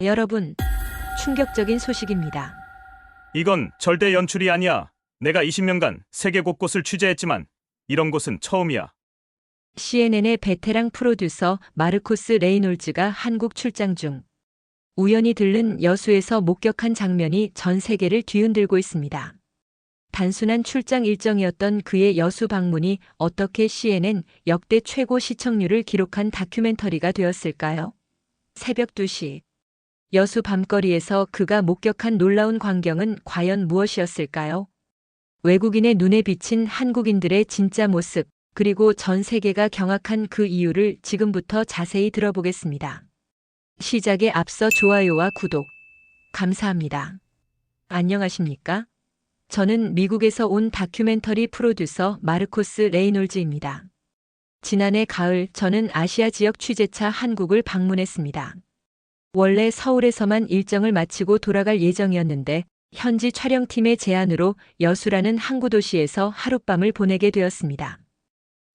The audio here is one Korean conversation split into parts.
여러분, 충격적인 소식입니다. 이건 절대 연출이 아니야. 내가 20년간 세계 곳곳을 취재했지만 이런 곳은 처음이야. CNN의 베테랑 프로듀서 마르코스 레이놀즈가 한국 출장 중 우연히 들른 여수에서 목격한 장면이 전 세계를 뒤흔들고 있습니다. 단순한 출장 일정이었던 그의 여수 방문이 어떻게 CNN 역대 최고 시청률을 기록한 다큐멘터리가 되었을까요? 새벽 2시. 여수 밤거리에서 그가 목격한 놀라운 광경은 과연 무엇이었을까요? 외국인의 눈에 비친 한국인들의 진짜 모습, 그리고 전 세계가 경악한 그 이유를 지금부터 자세히 들어보겠습니다. 시작에 앞서 좋아요와 구독, 감사합니다. 안녕하십니까? 저는 미국에서 온 다큐멘터리 프로듀서 마르코스 레이놀즈입니다. 지난해 가을 저는 아시아 지역 취재차 한국을 방문했습니다. 원래 서울에서만 일정을 마치고 돌아갈 예정이었는데 현지 촬영팀의 제안으로 여수라는 항구 도시에서 하룻밤을 보내게 되었습니다.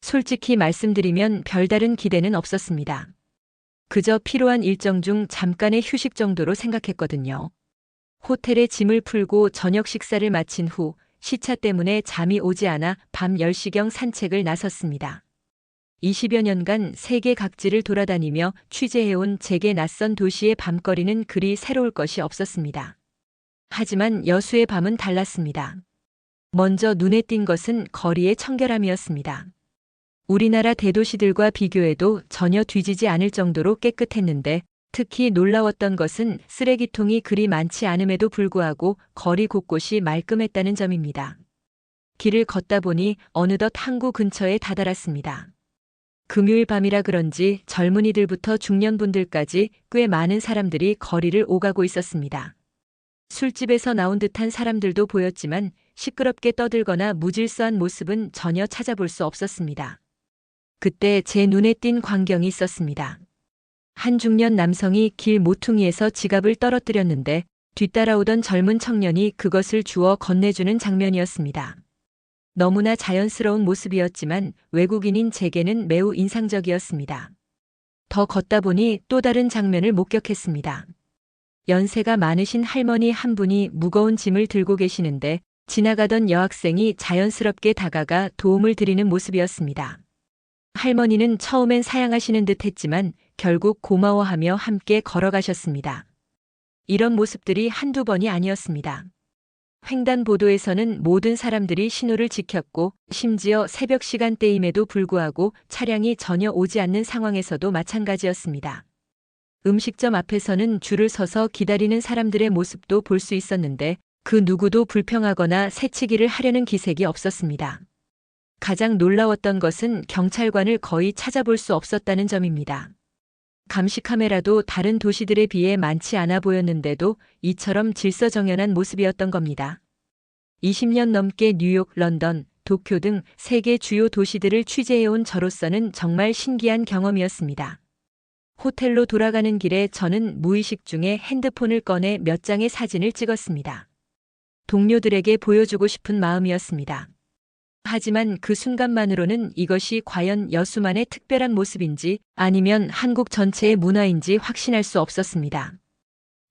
솔직히 말씀드리면 별다른 기대는 없었습니다. 그저 필요한 일정 중 잠깐의 휴식 정도로 생각했거든요. 호텔에 짐을 풀고 저녁 식사를 마친 후 시차 때문에 잠이 오지 않아 밤 10시경 산책을 나섰습니다. 20여 년간 세계 각지를 돌아다니며 취재해온 제게 낯선 도시의 밤거리는 그리 새로울 것이 없었습니다. 하지만 여수의 밤은 달랐습니다. 먼저 눈에 띈 것은 거리의 청결함이었습니다. 우리나라 대도시들과 비교해도 전혀 뒤지지 않을 정도로 깨끗했는데 특히 놀라웠던 것은 쓰레기통이 그리 많지 않음에도 불구하고 거리 곳곳이 말끔했다는 점입니다. 길을 걷다 보니 어느덧 항구 근처에 다다랐습니다. 금요일 밤이라 그런지 젊은이들부터 중년분들까지 꽤 많은 사람들이 거리를 오가고 있었습니다. 술집에서 나온 듯한 사람들도 보였지만 시끄럽게 떠들거나 무질서한 모습은 전혀 찾아볼 수 없었습니다. 그때 제 눈에 띈 광경이 있었습니다. 한 중년 남성이 길 모퉁이에서 지갑을 떨어뜨렸는데 뒤따라오던 젊은 청년이 그것을 주워 건네주는 장면이었습니다. 너무나 자연스러운 모습이었지만 외국인인 제게는 매우 인상적이었습니다. 더 걷다 보니 또 다른 장면을 목격했습니다. 연세가 많으신 할머니 한 분이 무거운 짐을 들고 계시는데 지나가던 여학생이 자연스럽게 다가가 도움을 드리는 모습이었습니다. 할머니는 처음엔 사양하시는 듯 했지만 결국 고마워하며 함께 걸어가셨습니다. 이런 모습들이 한두 번이 아니었습니다. 횡단보도에서는 모든 사람들이 신호를 지켰고 심지어 새벽 시간대임에도 불구하고 차량이 전혀 오지 않는 상황에서도 마찬가지였습니다. 음식점 앞에서는 줄을 서서 기다리는 사람들의 모습도 볼 수 있었는데 그 누구도 불평하거나 새치기를 하려는 기색이 없었습니다. 가장 놀라웠던 것은 경찰관을 거의 찾아볼 수 없었다는 점입니다. 감시 카메라도 다른 도시들에 비해 많지 않아 보였는데도 이처럼 질서정연한 모습이었던 겁니다. 20년 넘게 뉴욕, 런던, 도쿄 등 세계 주요 도시들을 취재해온 저로서는 정말 신기한 경험이었습니다. 호텔로 돌아가는 길에 저는 무의식 중에 핸드폰을 꺼내 몇 장의 사진을 찍었습니다. 동료들에게 보여주고 싶은 마음이었습니다. 하지만 그 순간만으로는 이것이 과연 여수만의 특별한 모습인지 아니면 한국 전체의 문화인지 확신할 수 없었습니다.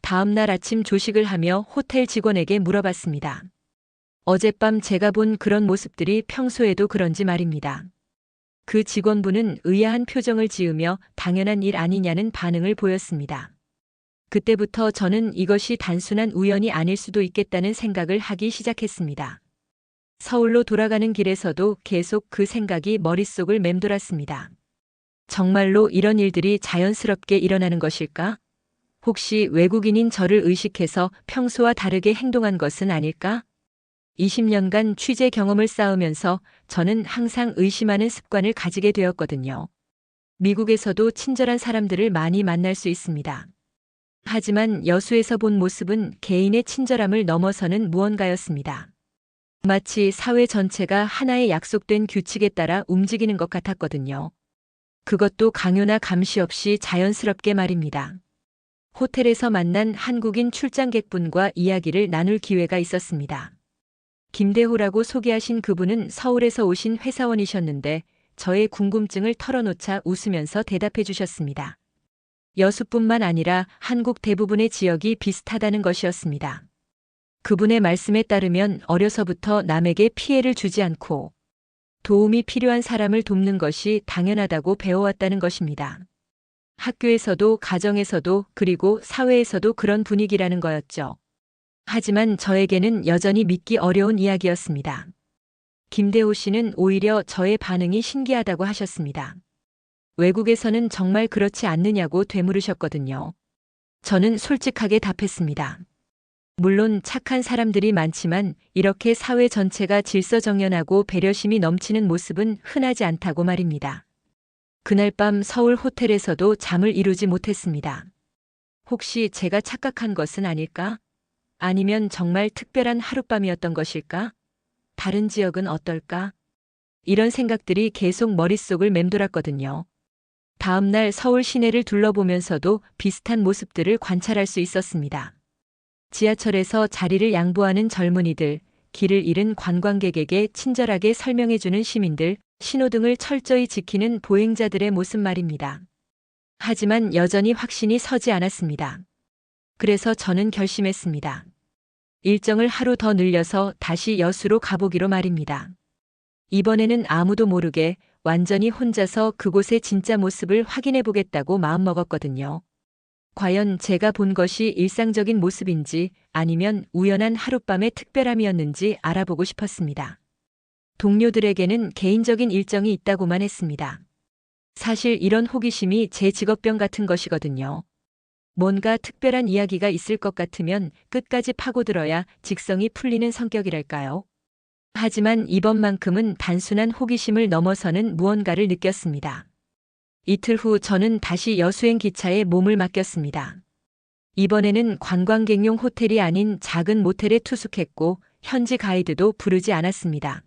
다음 날 아침 조식을 하며 호텔 직원에게 물어봤습니다. 어젯밤 제가 본 그런 모습들이 평소에도 그런지 말입니다. 그 직원분은 의아한 표정을 지으며 당연한 일 아니냐는 반응을 보였습니다. 그때부터 저는 이것이 단순한 우연이 아닐 수도 있겠다는 생각을 하기 시작했습니다. 서울로 돌아가는 길에서도 계속 그 생각이 머릿속을 맴돌았습니다. 정말로 이런 일들이 자연스럽게 일어나는 것일까? 혹시 외국인인 저를 의식해서 평소와 다르게 행동한 것은 아닐까? 20년간 취재 경험을 쌓으면서 저는 항상 의심하는 습관을 가지게 되었거든요. 미국에서도 친절한 사람들을 많이 만날 수 있습니다. 하지만 여수에서 본 모습은 개인의 친절함을 넘어서는 무언가였습니다. 마치 사회 전체가 하나의 약속된 규칙에 따라 움직이는 것 같았거든요. 그것도 강요나 감시 없이 자연스럽게 말입니다. 호텔에서 만난 한국인 출장객분과 이야기를 나눌 기회가 있었습니다. 김대호라고 소개하신 그분은 서울에서 오신 회사원이셨는데 저의 궁금증을 털어놓자 웃으면서 대답해 주셨습니다. 여수뿐만 아니라 한국 대부분의 지역이 비슷하다는 것이었습니다. 그분의 말씀에 따르면 어려서부터 남에게 피해를 주지 않고 도움이 필요한 사람을 돕는 것이 당연하다고 배워왔다는 것입니다. 학교에서도 가정에서도 그리고 사회에서도 그런 분위기라는 거였죠. 하지만 저에게는 여전히 믿기 어려운 이야기였습니다. 김대호 씨는 오히려 저의 반응이 신기하다고 하셨습니다. 외국에서는 정말 그렇지 않느냐고 되물으셨거든요. 저는 솔직하게 답했습니다. 물론 착한 사람들이 많지만 이렇게 사회 전체가 질서정연하고 배려심이 넘치는 모습은 흔하지 않다고 말입니다. 그날 밤 서울 호텔에서도 잠을 이루지 못했습니다. 혹시 제가 착각한 것은 아닐까? 아니면 정말 특별한 하룻밤이었던 것일까? 다른 지역은 어떨까? 이런 생각들이 계속 머릿속을 맴돌았거든요. 다음날 서울 시내를 둘러보면서도 비슷한 모습들을 관찰할 수 있었습니다. 지하철에서 자리를 양보하는 젊은이들, 길을 잃은 관광객에게 친절하게 설명해주는 시민들, 신호등을 철저히 지키는 보행자들의 모습 말입니다. 하지만 여전히 확신이 서지 않았습니다. 그래서 저는 결심했습니다. 일정을 하루 더 늘려서 다시 여수로 가보기로 말입니다. 이번에는 아무도 모르게 완전히 혼자서 그곳의 진짜 모습을 확인해 보겠다고 마음먹었거든요. 과연 제가 본 것이 일상적인 모습인지 아니면 우연한 하룻밤의 특별함이었는지 알아보고 싶었습니다. 동료들에게는 개인적인 일정이 있다고만 했습니다. 사실 이런 호기심이 제 직업병 같은 것이거든요. 뭔가 특별한 이야기가 있을 것 같으면 끝까지 파고들어야 직성이 풀리는 성격이랄까요? 하지만 이번만큼은 단순한 호기심을 넘어서는 무언가를 느꼈습니다. 이틀 후 저는 다시 여수행 기차에 몸을 맡겼습니다. 이번에는 관광객용 호텔이 아닌 작은 모텔에 투숙했고 현지 가이드도 부르지 않았습니다.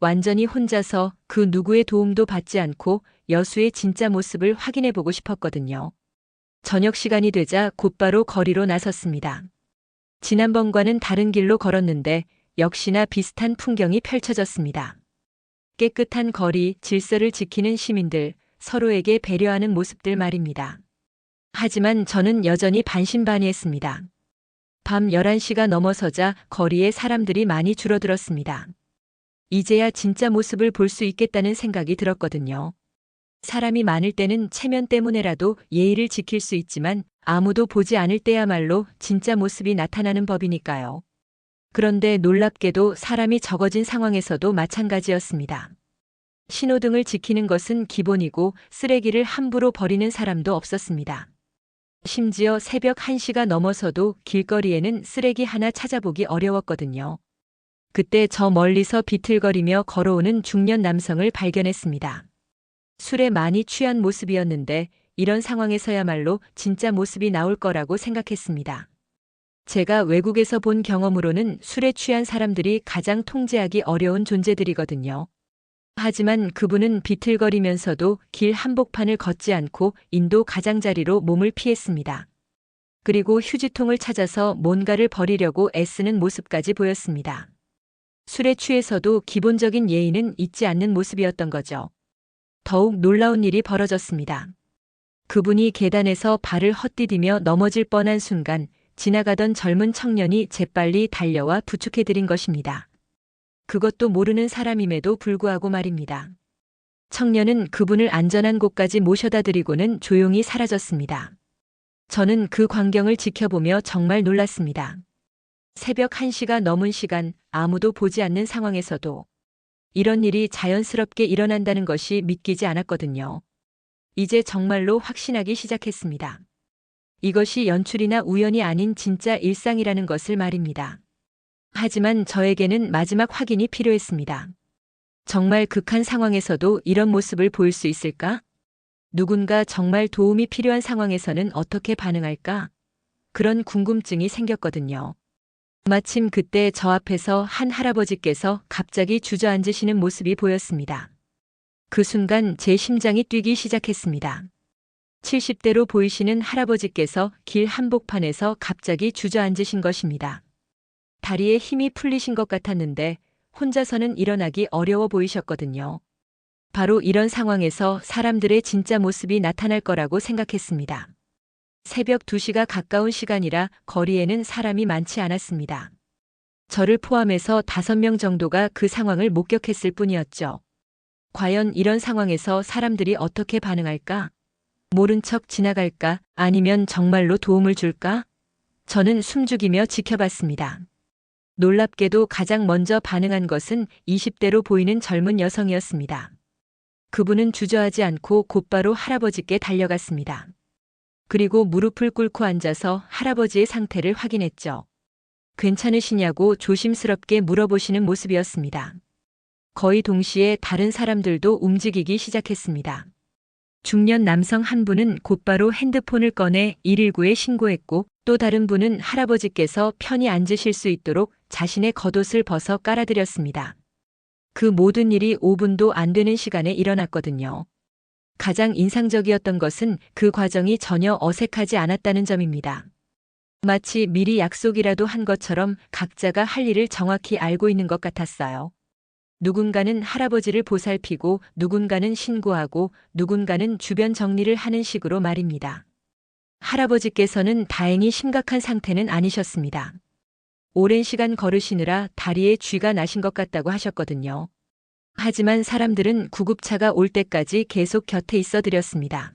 완전히 혼자서 그 누구의 도움도 받지 않고 여수의 진짜 모습을 확인해 보고 싶었거든요. 저녁 시간이 되자 곧바로 거리로 나섰습니다. 지난번과는 다른 길로 걸었는데 역시나 비슷한 풍경이 펼쳐졌습니다. 깨끗한 거리, 질서를 지키는 시민들, 서로에게 배려하는 모습들 말입니다. 하지만 저는 여전히 반신반의했습니다. 밤 11시가 넘어서자 거리에 사람들이 많이 줄어들었습니다. 이제야 진짜 모습을 볼 수 있겠다는 생각이 들었거든요. 사람이 많을 때는 체면 때문에라도 예의를 지킬 수 있지만 아무도 보지 않을 때야말로 진짜 모습이 나타나는 법이니까요. 그런데 놀랍게도 사람이 적어진 상황에서도 마찬가지였습니다. 신호등을 지키는 것은 기본이고 쓰레기를 함부로 버리는 사람도 없었습니다. 심지어 새벽 1시가 넘어서도 길거리에는 쓰레기 하나 찾아보기 어려웠거든요. 그때 저 멀리서 비틀거리며 걸어오는 중년 남성을 발견했습니다. 술에 많이 취한 모습이었는데 이런 상황에서야말로 진짜 모습이 나올 거라고 생각했습니다. 제가 외국에서 본 경험으로는 술에 취한 사람들이 가장 통제하기 어려운 존재들이거든요. 하지만 그분은 비틀거리면서도 길 한복판을 걷지 않고 인도 가장자리로 몸을 피했습니다. 그리고 휴지통을 찾아서 뭔가를 버리려고 애쓰는 모습까지 보였습니다. 술에 취해서도 기본적인 예의는 잊지 않는 모습이었던 거죠. 더욱 놀라운 일이 벌어졌습니다. 그분이 계단에서 발을 헛디디며 넘어질 뻔한 순간 지나가던 젊은 청년이 재빨리 달려와 부축해드린 것입니다. 그것도 모르는 사람임에도 불구하고 말입니다. 청년은 그분을 안전한 곳까지 모셔다 드리고는 조용히 사라졌습니다. 저는 그 광경을 지켜보며 정말 놀랐습니다. 새벽 1시가 넘은 시간 아무도 보지 않는 상황에서도 이런 일이 자연스럽게 일어난다는 것이 믿기지 않았거든요. 이제 정말로 확신하기 시작했습니다. 이것이 연출이나 우연이 아닌 진짜 일상이라는 것을 말입니다. 하지만 저에게는 마지막 확인이 필요했습니다. 정말 극한 상황에서도 이런 모습을 보일 수 있을까? 누군가 정말 도움이 필요한 상황에서는 어떻게 반응할까? 그런 궁금증이 생겼거든요. 마침 그때 저 앞에서 한 할아버지께서 갑자기 주저앉으시는 모습이 보였습니다. 그 순간 제 심장이 뛰기 시작했습니다. 70대로 보이시는 할아버지께서 길 한복판에서 갑자기 주저앉으신 것입니다. 다리에 힘이 풀리신 것 같았는데 혼자서는 일어나기 어려워 보이셨거든요. 바로 이런 상황에서 사람들의 진짜 모습이 나타날 거라고 생각했습니다. 새벽 2시가 가까운 시간이라 거리에는 사람이 많지 않았습니다. 저를 포함해서 5명 정도가 그 상황을 목격했을 뿐이었죠. 과연 이런 상황에서 사람들이 어떻게 반응할까? 모른 척 지나갈까? 아니면 정말로 도움을 줄까? 저는 숨죽이며 지켜봤습니다. 놀랍게도 가장 먼저 반응한 것은 20대로 보이는 젊은 여성이었습니다. 그분은 주저하지 않고 곧바로 할아버지께 달려갔습니다. 그리고 무릎을 꿇고 앉아서 할아버지의 상태를 확인했죠. 괜찮으시냐고 조심스럽게 물어보시는 모습이었습니다. 거의 동시에 다른 사람들도 움직이기 시작했습니다. 중년 남성 한 분은 곧바로 핸드폰을 꺼내 119에 신고했고 또 다른 분은 할아버지께서 편히 앉으실 수 있도록 자신의 겉옷을 벗어 깔아드렸습니다. 그 모든 일이 5분도 안 되는 시간에 일어났거든요. 가장 인상적이었던 것은 그 과정이 전혀 어색하지 않았다는 점입니다. 마치 미리 약속이라도 한 것처럼 각자가 할 일을 정확히 알고 있는 것 같았어요. 누군가는 할아버지를 보살피고 누군가는 신고하고 누군가는 주변 정리를 하는 식으로 말입니다. 할아버지께서는 다행히 심각한 상태는 아니셨습니다. 오랜 시간 걸으시느라 다리에 쥐가 나신 것 같다고 하셨거든요. 하지만 사람들은 구급차가 올 때까지 계속 곁에 있어 드렸습니다.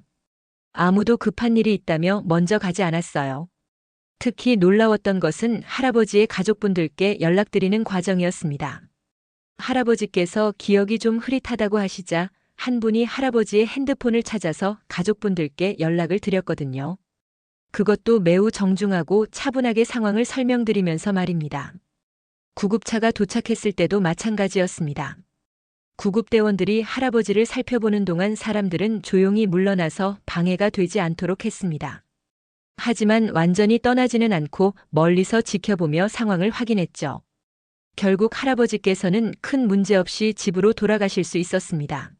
아무도 급한 일이 있다며 먼저 가지 않았어요. 특히 놀라웠던 것은 할아버지의 가족분들께 연락드리는 과정이었습니다. 할아버지께서 기억이 좀 흐릿하다고 하시자 한 분이 할아버지의 핸드폰을 찾아서 가족분들께 연락을 드렸거든요. 그것도 매우 정중하고 차분하게 상황을 설명드리면서 말입니다. 구급차가 도착했을 때도 마찬가지였습니다. 구급대원들이 할아버지를 살펴보는 동안 사람들은 조용히 물러나서 방해가 되지 않도록 했습니다. 하지만 완전히 떠나지는 않고 멀리서 지켜보며 상황을 확인했죠. 결국 할아버지께서는 큰 문제 없이 집으로 돌아가실 수 있었습니다.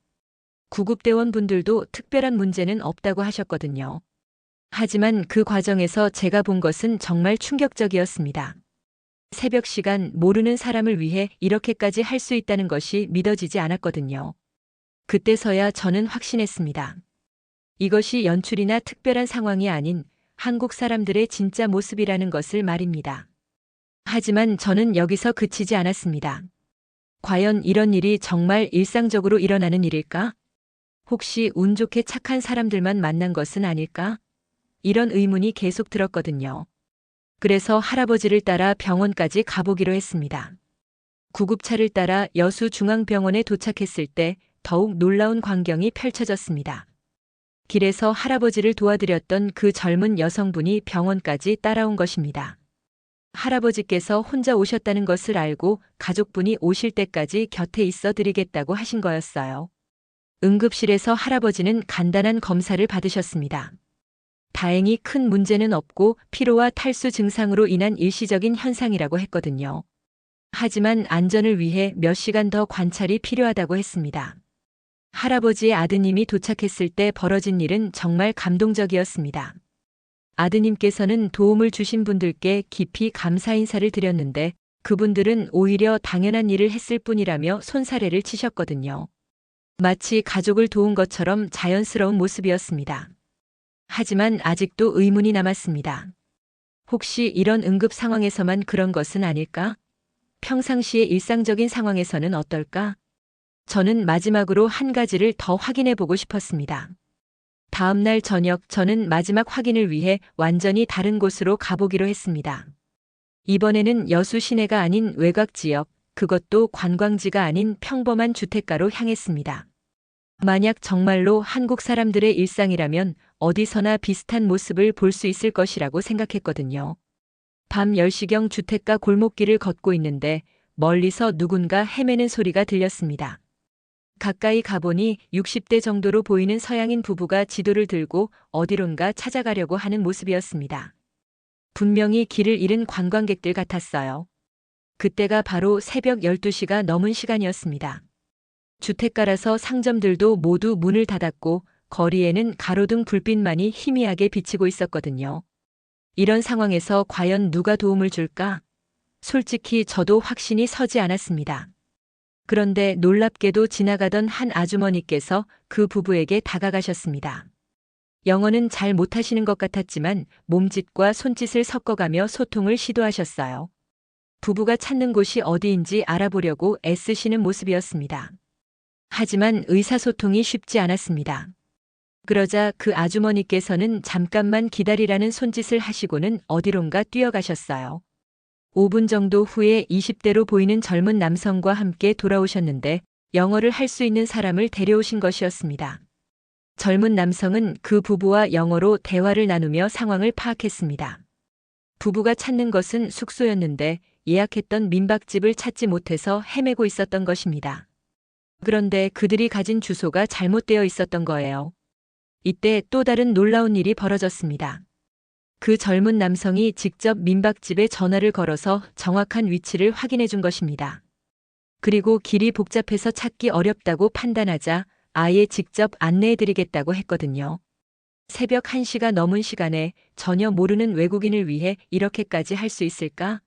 구급대원 분들도 특별한 문제는 없다고 하셨거든요. 하지만 그 과정에서 제가 본 것은 정말 충격적이었습니다. 새벽 시간 모르는 사람을 위해 이렇게까지 할 수 있다는 것이 믿어지지 않았거든요. 그때서야 저는 확신했습니다. 이것이 연출이나 특별한 상황이 아닌 한국 사람들의 진짜 모습이라는 것을 말입니다. 하지만 저는 여기서 그치지 않았습니다. 과연 이런 일이 정말 일상적으로 일어나는 일일까? 혹시 운 좋게 착한 사람들만 만난 것은 아닐까? 이런 의문이 계속 들었거든요. 그래서 할아버지를 따라 병원까지 가보기로 했습니다. 구급차를 따라 여수 중앙병원에 도착했을 때 더욱 놀라운 광경이 펼쳐졌습니다. 길에서 할아버지를 도와드렸던 그 젊은 여성분이 병원까지 따라온 것입니다. 할아버지께서 혼자 오셨다는 것을 알고 가족분이 오실 때까지 곁에 있어 드리겠다고 하신 거였어요. 응급실에서 할아버지는 간단한 검사를 받으셨습니다. 다행히 큰 문제는 없고 피로와 탈수 증상으로 인한 일시적인 현상이라고 했거든요. 하지만 안전을 위해 몇 시간 더 관찰이 필요하다고 했습니다. 할아버지의 아드님이 도착했을 때 벌어진 일은 정말 감동적이었습니다. 아드님께서는 도움을 주신 분들께 깊이 감사 인사를 드렸는데 그분들은 오히려 당연한 일을 했을 뿐이라며 손사래를 치셨거든요. 마치 가족을 도운 것처럼 자연스러운 모습이었습니다. 하지만 아직도 의문이 남았습니다. 혹시 이런 응급 상황에서만 그런 것은 아닐까? 평상시의 일상적인 상황에서는 어떨까? 저는 마지막으로 한 가지를 더 확인해 보고 싶었습니다. 다음 날 저녁 저는 마지막 확인을 위해 완전히 다른 곳으로 가보기로 했습니다. 이번에는 여수 시내가 아닌 외곽 지역, 그것도 관광지가 아닌 평범한 주택가로 향했습니다. 만약 정말로 한국 사람들의 일상이라면 어디서나 비슷한 모습을 볼 수 있을 것이라고 생각했거든요. 밤 10시경 주택가 골목길을 걷고 있는데 멀리서 누군가 헤매는 소리가 들렸습니다. 가까이 가보니 60대 정도로 보이는 서양인 부부가 지도를 들고 어디론가 찾아가려고 하는 모습이었습니다. 분명히 길을 잃은 관광객들 같았어요. 그때가 바로 새벽 12시가 넘은 시간이었습니다. 주택가라서 상점들도 모두 문을 닫았고 거리에는 가로등 불빛만이 희미하게 비치고 있었거든요. 이런 상황에서 과연 누가 도움을 줄까? 솔직히 저도 확신이 서지 않았습니다. 그런데 놀랍게도 지나가던 한 아주머니께서 그 부부에게 다가가셨습니다. 영어는 잘 못하시는 것 같았지만 몸짓과 손짓을 섞어가며 소통을 시도하셨어요. 부부가 찾는 곳이 어디인지 알아보려고 애쓰시는 모습이었습니다. 하지만 의사소통이 쉽지 않았습니다. 그러자 그 아주머니께서는 잠깐만 기다리라는 손짓을 하시고는 어디론가 뛰어가셨어요. 5분 정도 후에 20대로 보이는 젊은 남성과 함께 돌아오셨는데 영어를 할 수 있는 사람을 데려오신 것이었습니다. 젊은 남성은 그 부부와 영어로 대화를 나누며 상황을 파악했습니다. 부부가 찾는 것은 숙소였는데 예약했던 민박집을 찾지 못해서 헤매고 있었던 것입니다. 그런데 그들이 가진 주소가 잘못되어 있었던 거예요. 이때 또 다른 놀라운 일이 벌어졌습니다. 그 젊은 남성이 직접 민박집에 전화를 걸어서 정확한 위치를 확인해 준 것입니다. 그리고 길이 복잡해서 찾기 어렵다고 판단하자 아예 직접 안내해 드리겠다고 했거든요. 새벽 1시가 넘은 시간에 전혀 모르는 외국인을 위해 이렇게까지 할 수 있을까?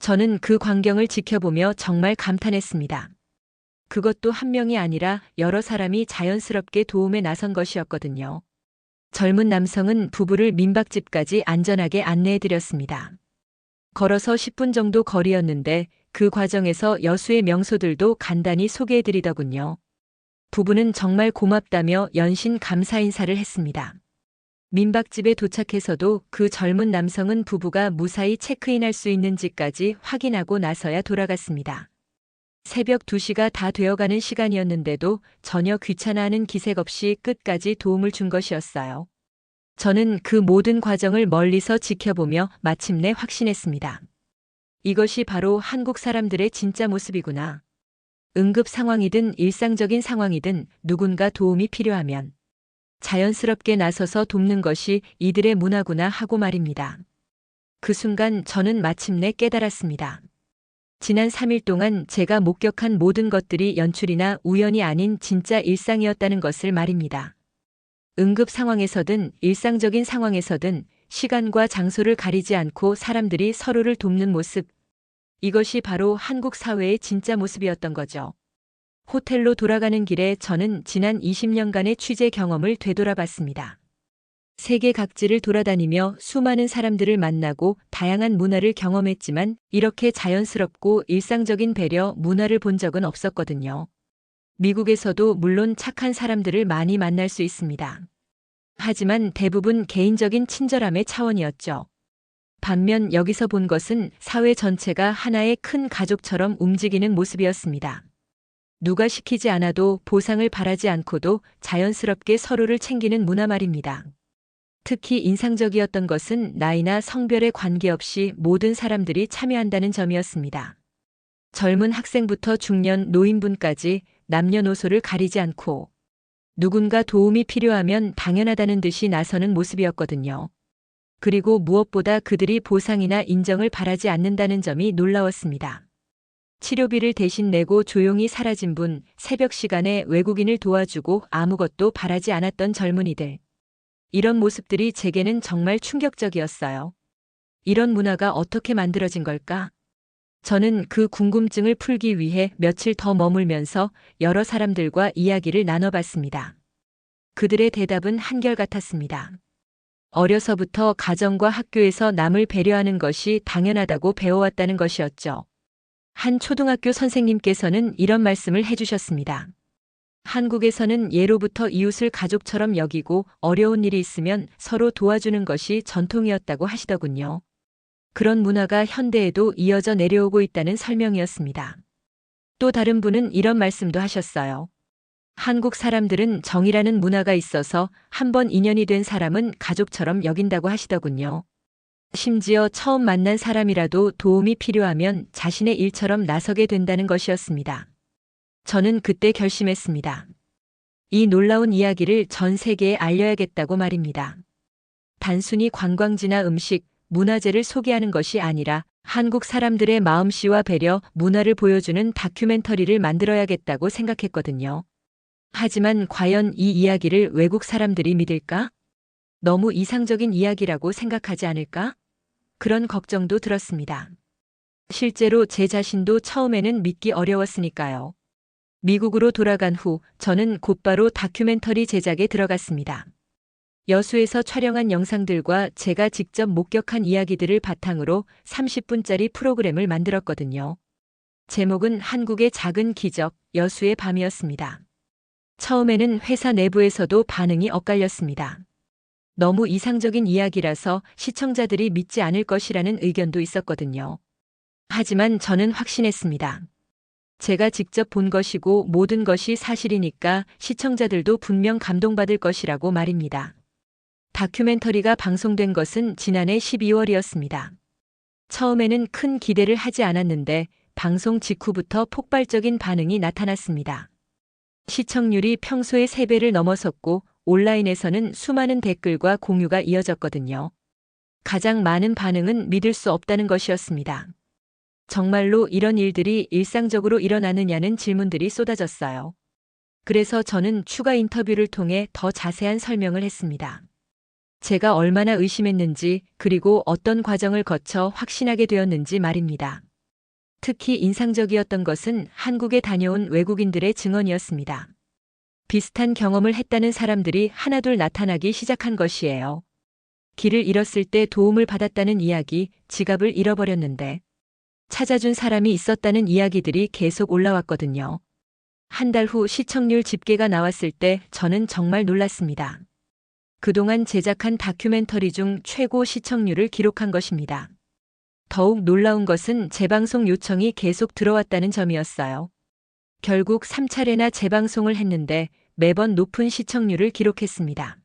저는 그 광경을 지켜보며 정말 감탄했습니다. 그것도 한 명이 아니라 여러 사람이 자연스럽게 도움에 나선 것이었거든요. 젊은 남성은 부부를 민박집까지 안전하게 안내해 드렸습니다. 걸어서 10분 정도 거리였는데 그 과정에서 여수의 명소들도 간단히 소개해 드리더군요. 부부는 정말 고맙다며 연신 감사 인사를 했습니다. 민박집에 도착해서도 그 젊은 남성은 부부가 무사히 체크인할 수 있는지까지 확인하고 나서야 돌아갔습니다. 새벽 2시가 다 되어가는 시간이었는데도 전혀 귀찮아하는 기색 없이 끝까지 도움을 준 것이었어요. 저는 그 모든 과정을 멀리서 지켜보며 마침내 확신했습니다. 이것이 바로 한국 사람들의 진짜 모습이구나. 응급 상황이든 일상적인 상황이든 누군가 도움이 필요하면 자연스럽게 나서서 돕는 것이 이들의 문화구나 하고 말입니다. 그 순간 저는 마침내 깨달았습니다. 지난 3일 동안 제가 목격한 모든 것들이 연출이나 우연이 아닌 진짜 일상이었다는 것을 말입니다. 응급 상황에서든 일상적인 상황에서든 시간과 장소를 가리지 않고 사람들이 서로를 돕는 모습. 이것이 바로 한국 사회의 진짜 모습이었던 거죠. 호텔로 돌아가는 길에 저는 지난 20년간의 취재 경험을 되돌아봤습니다. 세계 각지를 돌아다니며 수많은 사람들을 만나고 다양한 문화를 경험했지만 이렇게 자연스럽고 일상적인 배려 문화를 본 적은 없었거든요. 미국에서도 물론 착한 사람들을 많이 만날 수 있습니다. 하지만 대부분 개인적인 친절함의 차원이었죠. 반면 여기서 본 것은 사회 전체가 하나의 큰 가족처럼 움직이는 모습이었습니다. 누가 시키지 않아도 보상을 바라지 않고도 자연스럽게 서로를 챙기는 문화 말입니다. 특히 인상적이었던 것은 나이나 성별에 관계없이 모든 사람들이 참여한다는 점이었습니다. 젊은 학생부터 중년 노인분까지 남녀노소를 가리지 않고 누군가 도움이 필요하면 당연하다는 듯이 나서는 모습이었거든요. 그리고 무엇보다 그들이 보상이나 인정을 바라지 않는다는 점이 놀라웠습니다. 치료비를 대신 내고 조용히 사라진 분, 새벽 시간에 외국인을 도와주고 아무것도 바라지 않았던 젊은이들. 이런 모습들이 제게는 정말 충격적이었어요. 이런 문화가 어떻게 만들어진 걸까? 저는 그 궁금증을 풀기 위해 며칠 더 머물면서 여러 사람들과 이야기를 나눠봤습니다. 그들의 대답은 한결같았습니다. 어려서부터 가정과 학교에서 남을 배려하는 것이 당연하다고 배워왔다는 것이었죠. 한 초등학교 선생님께서는 이런 말씀을 해주셨습니다. 한국에서는 예로부터 이웃을 가족처럼 여기고 어려운 일이 있으면 서로 도와주는 것이 전통이었다고 하시더군요. 그런 문화가 현대에도 이어져 내려오고 있다는 설명이었습니다. 또 다른 분은 이런 말씀도 하셨어요. 한국 사람들은 정이라는 문화가 있어서 한번 인연이 된 사람은 가족처럼 여긴다고 하시더군요. 심지어 처음 만난 사람이라도 도움이 필요하면 자신의 일처럼 나서게 된다는 것이었습니다. 저는 그때 결심했습니다. 이 놀라운 이야기를 전 세계에 알려야겠다고 말입니다. 단순히 관광지나 음식, 문화재를 소개하는 것이 아니라 한국 사람들의 마음씨와 배려, 문화를 보여주는 다큐멘터리를 만들어야겠다고 생각했거든요. 하지만 과연 이 이야기를 외국 사람들이 믿을까? 너무 이상적인 이야기라고 생각하지 않을까? 그런 걱정도 들었습니다. 실제로 제 자신도 처음에는 믿기 어려웠으니까요. 미국으로 돌아간 후 저는 곧바로 다큐멘터리 제작에 들어갔습니다. 여수에서 촬영한 영상들과 제가 직접 목격한 이야기들을 바탕으로 30분짜리 프로그램을 만들었거든요. 제목은 한국의 작은 기적, 여수의 밤이었습니다. 처음에는 회사 내부에서도 반응이 엇갈렸습니다. 너무 이상적인 이야기라서 시청자들이 믿지 않을 것이라는 의견도 있었거든요. 하지만 저는 확신했습니다. 제가 직접 본 것이고 모든 것이 사실이니까 시청자들도 분명 감동받을 것이라고 말입니다. 다큐멘터리가 방송된 것은 지난해 12월이었습니다. 처음에는 큰 기대를 하지 않았는데 방송 직후부터 폭발적인 반응이 나타났습니다. 시청률이 평소의 3배를 넘어섰고 온라인에서는 수많은 댓글과 공유가 이어졌거든요. 가장 많은 반응은 믿을 수 없다는 것이었습니다. 정말로 이런 일들이 일상적으로 일어나느냐는 질문들이 쏟아졌어요. 그래서 저는 추가 인터뷰를 통해 더 자세한 설명을 했습니다. 제가 얼마나 의심했는지 그리고 어떤 과정을 거쳐 확신하게 되었는지 말입니다. 특히 인상적이었던 것은 한국에 다녀온 외국인들의 증언이었습니다. 비슷한 경험을 했다는 사람들이 하나둘 나타나기 시작한 것이에요. 길을 잃었을 때 도움을 받았다는 이야기, 지갑을 잃어버렸는데 찾아준 사람이 있었다는 이야기들이 계속 올라왔거든요. 한 달 후 시청률 집계가 나왔을 때 저는 정말 놀랐습니다. 그동안 제작한 다큐멘터리 중 최고 시청률을 기록한 것입니다. 더욱 놀라운 것은 재방송 요청이 계속 들어왔다는 점이었어요. 결국 3차례나 재방송을 했는데 매번 높은 시청률을 기록했습니다.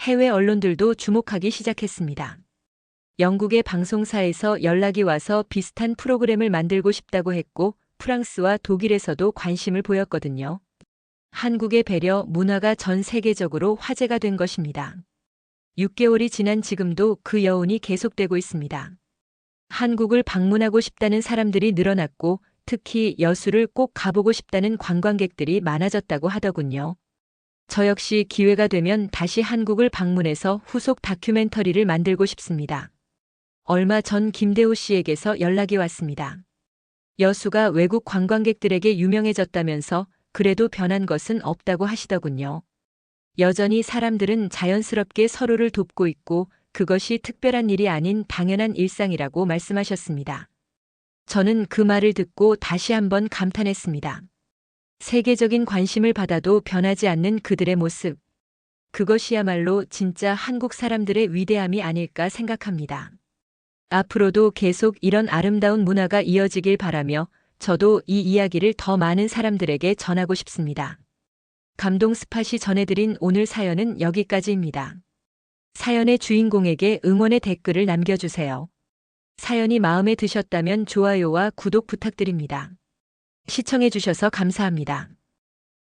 해외 언론들도 주목하기 시작했습니다. 영국의 방송사에서 연락이 와서 비슷한 프로그램을 만들고 싶다고 했고 프랑스와 독일에서도 관심을 보였거든요. 한국의 배려 문화가 전 세계적으로 화제가 된 것입니다. 6개월이 지난 지금도 그 여운이 계속되고 있습니다. 한국을 방문하고 싶다는 사람들이 늘어났고 특히 여수를 꼭 가보고 싶다는 관광객들이 많아졌다고 하더군요. 저 역시 기회가 되면 다시 한국을 방문해서 후속 다큐멘터리를 만들고 싶습니다. 얼마 전 김대호 씨에게서 연락이 왔습니다. 여수가 외국 관광객들에게 유명해졌다면서 그래도 변한 것은 없다고 하시더군요. 여전히 사람들은 자연스럽게 서로를 돕고 있고 그것이 특별한 일이 아닌 당연한 일상이라고 말씀하셨습니다. 저는 그 말을 듣고 다시 한번 감탄했습니다. 세계적인 관심을 받아도 변하지 않는 그들의 모습. 그것이야말로 진짜 한국 사람들의 위대함이 아닐까 생각합니다. 앞으로도 계속 이런 아름다운 문화가 이어지길 바라며 저도 이 이야기를 더 많은 사람들에게 전하고 싶습니다. 감동 스팟이 전해드린 오늘 사연은 여기까지입니다. 사연의 주인공에게 응원의 댓글을 남겨주세요. 사연이 마음에 드셨다면 좋아요와 구독 부탁드립니다. 시청해주셔서 감사합니다.